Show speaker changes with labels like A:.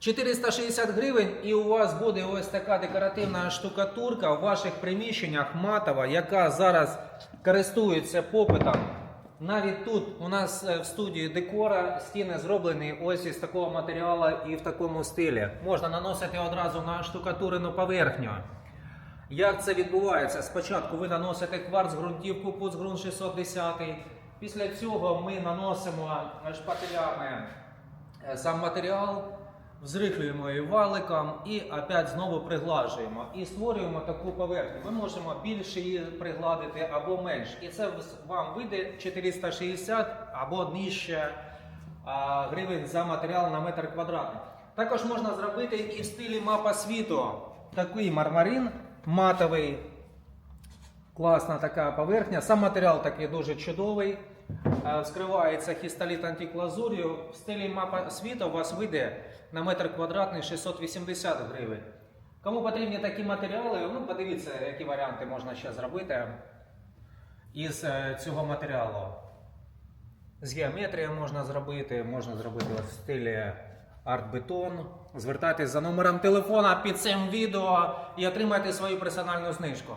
A: 460 гривень, і у вас буде ось така декоративна штукатурка в ваших приміщеннях матова, яка зараз користується попитом. Навіть тут у нас е, в студії декора стіни зроблені ось із такого матеріалу і в такому стилі. Можна наносити одразу на штукатурену поверхню. Як це відбувається? Спочатку ви наносите кварц ґрунтівку пуцґрунт 610. Після цього ми наносимо шпателями е, сам матеріал, взрихлюємо її валиком і опять знову приглажуємо. І створюємо таку поверхню. Ми можемо більше її пригладити або менш. І це вам вийде 460 або нижче а, гривень за матеріал на метр квадратний. Також можна зробити і в стилі мапа світу. Такий мармарин матовий. Класна така поверхня. Сам матеріал такий дуже чудовий. Е, Вскривається хістоліт антиклазур'ю. В стилі мапа світу у вас вийде на метр квадратний 680 гривень. Кому потрібні такі матеріали, ну подивіться, які варіанти можна ще зробити із е, цього матеріалу. З геометрією можна зробити, можна зробити в стилі арт-бетон. Звертайтесь за номером телефона під цим відео і отримайте свою персональну знижку.